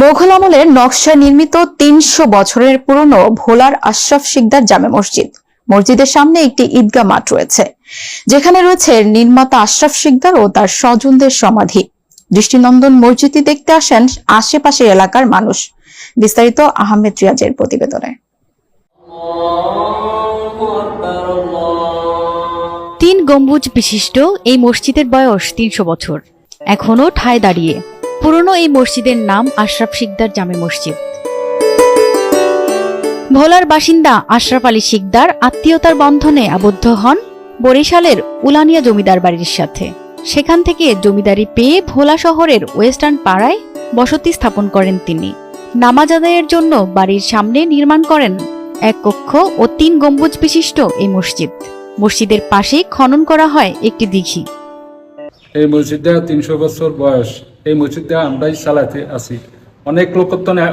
মোঘল আমলের নকশায় নির্মিত তিনশো বছরের পুরনো ভোলার আশরাফ শিকদার জামে মসজিদ। মসজিদের সামনে একটি ঈদগাহ মাঠ রয়েছে, যেখানে রয়েছে নির্মাতা আশরাফ শিকদার ও তার স্বজনদের সমাধি। দৃষ্টিনন্দন মসজিদটি দেখতে আসেন আশেপাশের এলাকার মানুষ। বিস্তারিত আহমেদ রিয়াজের প্রতিবেদনে। তিন গম্বুজ বিশিষ্ট এই মসজিদের বয়স তিনশো বছর। এখনও ঠায় দাঁড়িয়ে। পুরনো এই মসজিদের নাম আশরাফ শিকদার জামে মসজিদ। ভোলার বাসিন্দা আশরাফ আলী শিকদার আত্মীয়তার বন্ধনে আবদ্ধ হন বরিশালের উলানিয়া জমিদার বাড়ির সাথে। সেখান থেকে জমিদারি পেয়ে ভোলা শহরের ওয়েস্টার্ন পাড়ায় বসতি স্থাপন করেন তিনি। নামাজ আদায়ের জন্য বাড়ির সামনে নির্মাণ করেন এক কক্ষ ও তিন গম্বুজ বিশিষ্ট এই মসজিদ। মসজিদের পাশেই খনন করা হয় একটি দিঘি। এই মসজিদটা তিনশো বছর বয়স। এই মসজিদটা আমরাই চালাতে আছি। অনেক লোক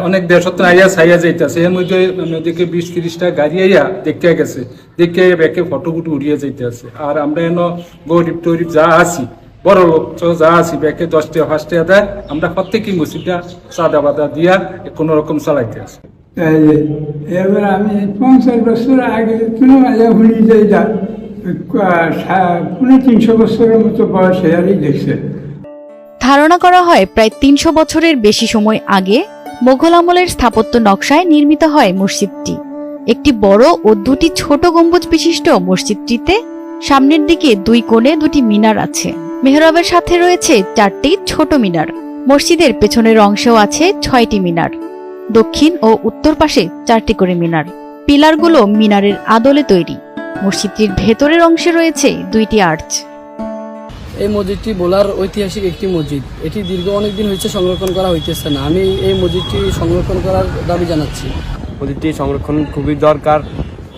অনেক দেশ তো আইয়া ছাইয়া যাইতেছে। এর মধ্যে নদীকে বিশ তিরিশটা গাড়ি আইয়া দেখতে গেছে। দেখতে আইয়া ব্যাকে ফটো ফুটো উড়িয়ে যাইতেছে। আর আমরা এন গরিব টরিব যা আছি, বড় লোক যা আছি, ব্যাকে দশটা, পাঁচটা দেয়, আমরা প্রত্যেকই মসজিদটা সাদা বাদা দিয়া কোনো রকম চালাইতে তাই এবার আমি পঞ্চাশ বছর আগে কোনো আয়া শুনি যে যা পুনে তিনশো বছরের মতো বয়স হেয়ারই দেখছে। ধারণা করা হয় প্রায় তিনশো বছরের বেশি সময় আগে মোঘল আমলের স্থাপত্য নকশায় নির্মিত হয় মসজিদটি। একটি বড় ও দুটি ছোট গম্বুজ বিশিষ্ট মসজিদটিতে সামনের দিকে দুই কোণে দুটি মিনার আছে। মেহরাবের সাথে রয়েছে চারটি ছোট মিনার। মসজিদের পেছনের অংশেও আছে ছয়টি মিনার। দক্ষিণ ও উত্তর পাশে চারটি করে মিনার। পিলারগুলো মিনারের আদলে তৈরি। মসজিদটির ভেতরের অংশে রয়েছে দুইটি আর্চ। এই মসজিদটি বোলার ঐতিহাসিক একটি মসজিদ। এটি দীর্ঘ অনেক দিন হয়েছে সংরক্ষণ করা হইতেছে না। আমি এই মসজিদটি সংরক্ষণ করার দাবি জানাচ্ছি। মসজিদটি সংরক্ষণ খুবই দরকার।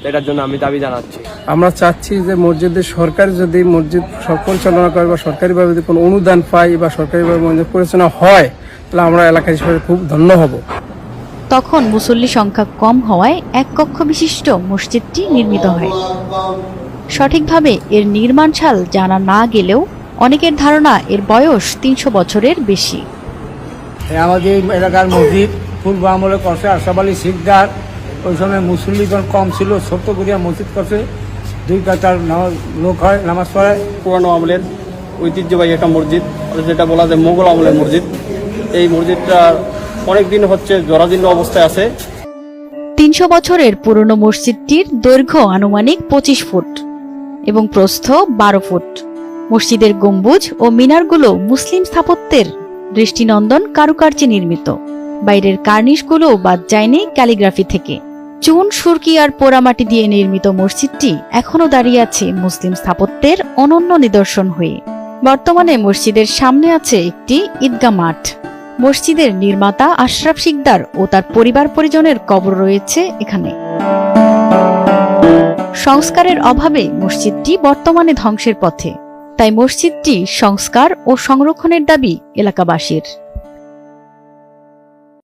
এটার জন্য আমি দাবি জানাচ্ছি। আমরা চাচ্ছি যে মসজিদের সরকার যদি মসজিদ সব পরিচালনা করে বা সরকারিভাবে যদি কোনো অনুদান পাই বা সরকারিভাবে মসজিদ পরিচালনা হয় তাহলে আমরা এলাকা হিসেবে খুব ধন্য হব। তখন মুসল্লি সংখ্যা কম হওয়ায় এক কক্ষ বিশিষ্ট মসজিদটি নির্মিত হয়। সঠিকভাবে এর নির্মাণ সাল জানা না গেলেও অনেকের ধারণা এর বয়স তিনশো বছরের বেশি। আমাদের এলাকার মসজিদ পূর্ব আমলে করছে আশরাফ আলী শিকদার। ওই সময় মুসল্লিগণ কম ছিল ছোট্ট করিয়া মসজিদ করছে। দুই কাতার নামাজ- লোক হয় নামাজ পড়ায় পুরানো আমলের ঐতিহ্যবাহী একটা মসজিদ যেটা বলা যায় মোগল আমলের মসজিদ। এই মসজিদটা অনেক দিন হচ্ছে জরাজীর্ণ অবস্থায় আছে। তিনশো বছরের পুরনো মসজিদটির দৈর্ঘ্য আনুমানিক পঁচিশ ফুট এবং প্রস্থ বারো ফুট। মসজিদের গম্বুজ ও মিনারগুলো মুসলিম স্থাপত্যের দৃষ্টিনন্দন কারুকার্যে নির্মিত। বাইরের কার্নিশগুলো বাদ যায়নি ক্যালিগ্রাফি থেকে। চুন, সুরকি আর পোড়ামাটি দিয়ে নির্মিত মসজিদটি এখনও দাঁড়িয়ে আছে মুসলিম স্থাপত্যের অনন্য নিদর্শন হয়ে। বর্তমানে মসজিদের সামনে আছে একটি ঈদগা মাঠ। মসজিদের নির্মাতা আশরাফ শিকদার ও তার পরিবার পরিজনের কবর রয়েছে এখানে। সংস্কারের অভাবে মসজিদটি বর্তমানে ধ্বংসের পথে। তাই মসজিদটি সংস্কার ও সংরক্ষণের দাবি এলাকাবাসীর।